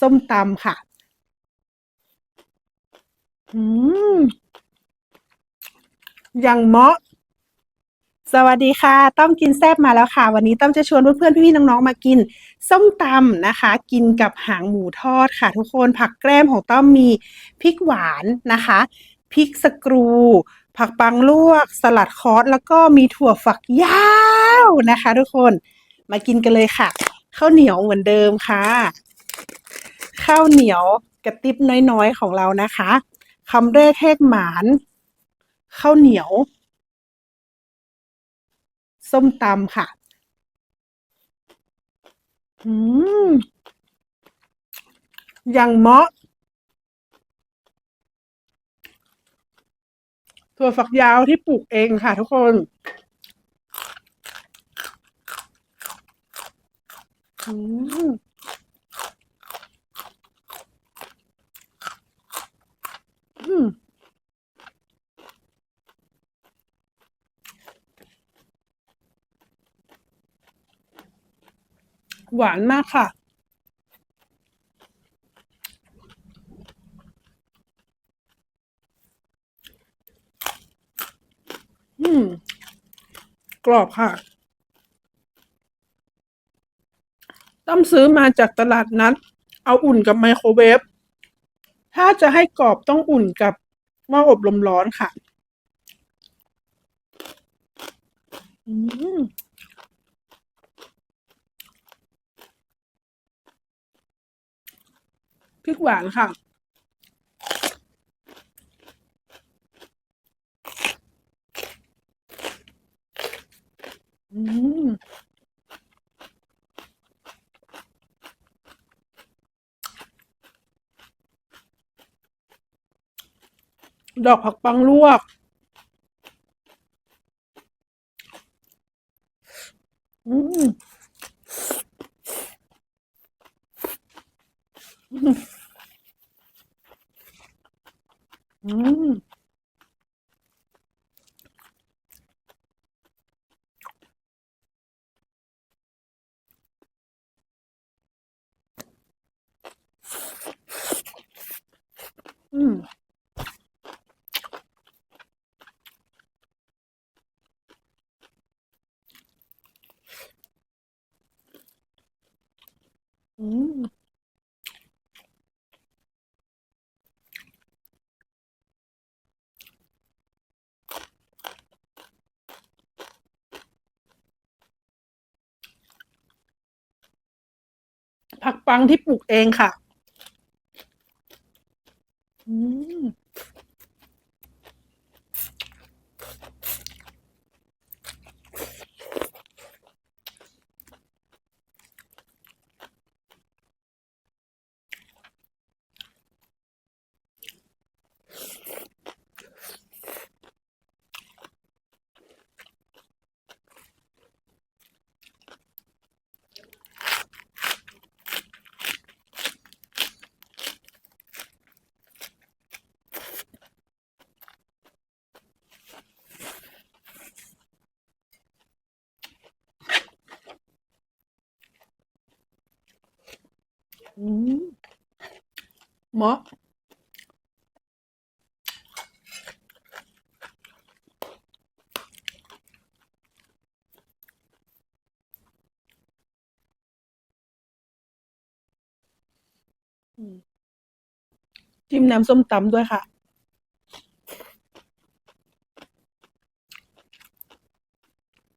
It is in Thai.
ส้มตำค่ะ อืมอย่างเหมาะ สวัสดีค่ะ ต้อมกินแซ่บมาแล้วค่ะ วันนี้ต้อมจะชวนเพื่อนๆพี่ๆน้องๆมากิน ส้มตำนะคะ กินกับหางหมูทอดค่ะ ทุกคนผักแกล้มของต้อมมีพริกหวานนะคะพริกสกรู ผักปังลวก สลัดคอสแล้วก็มีถั่วฝักยาวนะคะ ทุกคนมากินกันเลยค่ะข้าวเหนียวเหมือนเดิมค่ะ ข้าวเหนียวกระติบน้อยๆของเรานะคะคำแรกแหกหมาน ข้าวเหนียว ส้มตำค่ะอืมอย่างเหมาะถั่วฝักยาวที่ปลูกเองค่ะทุกคน อืม หวานมากค่ะ อืม กรอบค่ะ ต้องซื้อมาจากตลาดนัด เอาอุ่นกับไมโครเวฟ ถ้าจะให้กรอบต้องอุ่นกับหม้ออบลมร้อนค่ะ อืม พริกหวานค่ะ อืมดอกผักปังลวก อืมอืม อืมอื ผักปังที่ปลูกเองค่ะ อืม หมอจิ้มน้ำส้มตำด้วยค่ะ